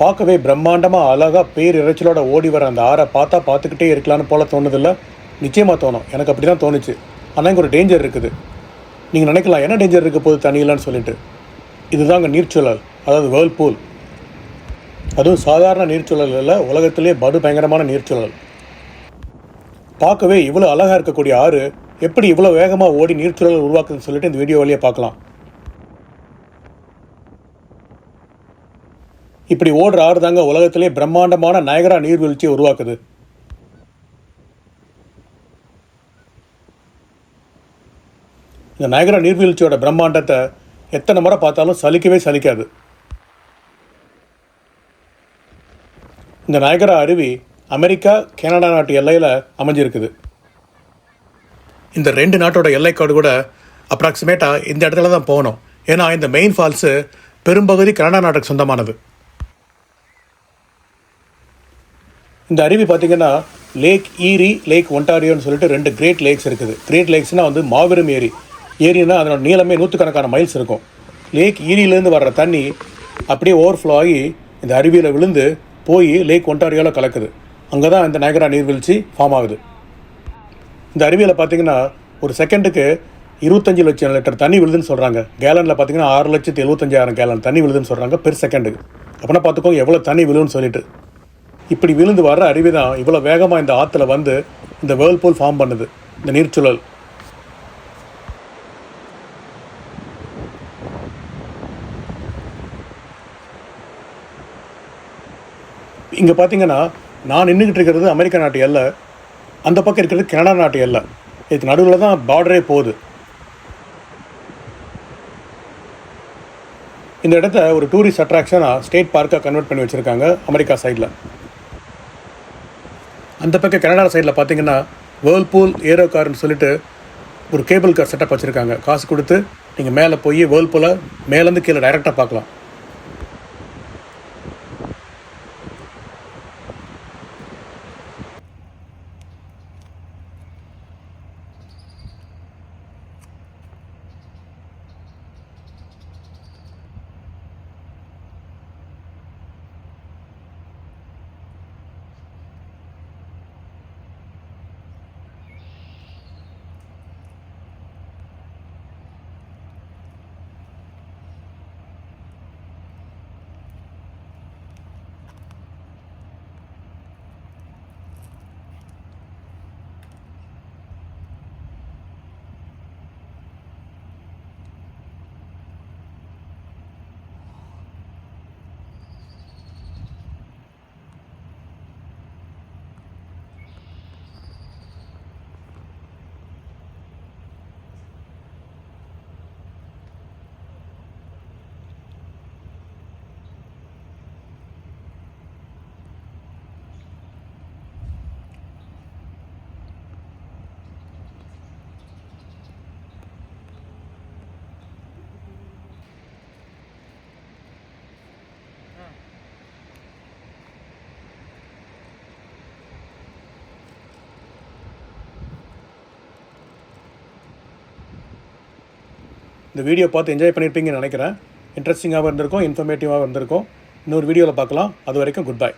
பார்க்கவே பிரம்மாண்டமாக அழகாக பேர் இறைச்சலோட ஓடி வர அந்த ஆறை பார்த்தா பார்த்துக்கிட்டே இருக்கலாம்னு போல தோணுதில்ல? நிச்சயமாக தோணும். எனக்கு அப்படி தான் தோணுச்சு. ஆனால் இங்கே ஒரு டேஞ்சர் இருக்குது. நீங்கள் நினைக்கலாம் என்ன டேஞ்சர் இருக்க போகுது தண்ணியிலன்னு சொல்லிட்டு. இதுதாங்க நீர்ச்சூழல் அதாவது வேர்ல்பூல் அதுவும் சாதாரண நீர்ச்சூழல் இல்லை உலகத்திலே படு பயங்கரமான நீர்ச்சூழல். பார்க்கவே இவ்வளோ அழகாக இருக்கக்கூடிய ஆறு எப்படி இவ்வளோ வேகமாக ஓடி நீர்ச்சூழல் உருவாக்குதுன்னு சொல்லிட்டு இந்த வீடியோ வழியாக பார்க்கலாம். இப்படி ஓடுற ஆறு தாங்க உலகத்திலே பிரம்மாண்டமான நயகரா நீர்வீழ்ச்சியை உருவாக்குது. இந்த நயகரா நீர்வீழ்ச்சியோட பிரம்மாண்டத்தை எத்தனை முறை பார்த்தாலும் சலிக்கவே சலிக்காது. இந்த நயகரா அருவி அமெரிக்கா கனடா நாட்டு எல்லையில் அமைஞ்சிருக்குது. இந்த ரெண்டு நாட்டோட எல்லைக்காடு கூட அப்ராக்சிமேட்டாக இந்த இடத்துல தான் போகணும். ஏன்னா இந்த மெயின் ஃபால்ஸு பெரும்பகுதி கனடா நாட்டுக்கு சொந்தமானது. இந்த அருவி பார்த்தீங்கன்னா லேக் ஈரி லேக் ஒன்டாரியோன்னு சொல்லிட்டு ரெண்டு கிரேட் லேக்ஸ் இருக்குது. கிரேட் லேக்ஸ்னால் வந்து மாபெரும் ஏரி. ஏரின்னா அதனோட நீளமே நூற்றுக்கணக்கான மைல்ஸ் இருக்கும். லேக் ஈரியிலேருந்து வர்ற தண்ணி அப்படியே ஓவர்ஃப்ளோ ஆகி இந்த அருவியில் விழுந்து போய் லேக் ஒன்டாரியோவில் கலக்குது. அங்கே தான் இந்த நயகரா நீர்வீழ்ச்சி ஃபார்ம் ஆகுது. இந்த அருவியில் பார்த்தீங்கன்னா ஒரு செகண்டுக்கு இருபத்தஞ்சு லட்சம் லிட்டர் தண்ணி விழுதுன்னு சொல்கிறாங்க கேலனில் பார்த்தீங்கன்னா ஆறு லட்சத்து எழுபத்தஞ்சாயிரம் கேலன் தண்ணி விழுதுன்னு சொல்கிறாங்க பெர் செகண்டுக்கு அப்படின்னா பார்த்துக்கோங்க எவ்வளோ தண்ணி விழுன்னு சொல்லிட்டு. இப்படி விழுந்து வர்ற அருவி தான் இவ்வளோ வேகமாக இந்த ஆற்றுல வந்து இந்த வேர்ல்பூல் ஃபார்ம் பண்ணுது. இந்த நீர்ச்சுழல். இங்கே பார்த்தீங்கன்னா நான் நின்றுக்கிட்டு இருக்கிறது அமெரிக்கா நாட்டு எல்லை. அந்த பக்கம் இருக்கிறது கனடா நாட்டு எல்லை. இதுக்கு நடுவில் தான் பார்டரே போகுது. இந்த இடத்த ஒரு டூரிஸ்ட் அட்ராக்ஷனாக ஸ்டேட் பார்க்காக கன்வெர்ட் பண்ணி வச்சுருக்காங்க அமெரிக்கா சைடில் அந்த பக்கம் கனடா சைடில் பார்த்தீங்கன்னா வேர்ல்பூல் ஏரோ கார்னு சொல்லிட்டு ஒரு கேபிள் கார் செட்டப் வச்சுருக்காங்க. காசு கொடுத்து நீங்கள் மேலே போய் வேர்ல்பூலை மேலேருந்து கீழே டைரெக்டாக பார்க்கலாம். இந்த வீடியோ பார்த்து என்ஜாய் பண்ணியிருப்பீங்கன்னு நினைக்கிறேன். இன்ட்ரெஸ்டிங்காகவும் இருந்திருக்கும் இன்ஃபர்மேட்டிவாகவும் இருந்திருக்கும் இன்னொரு வீடியோவில் பார்க்கலாம். அது வரைக்கும் குட் பை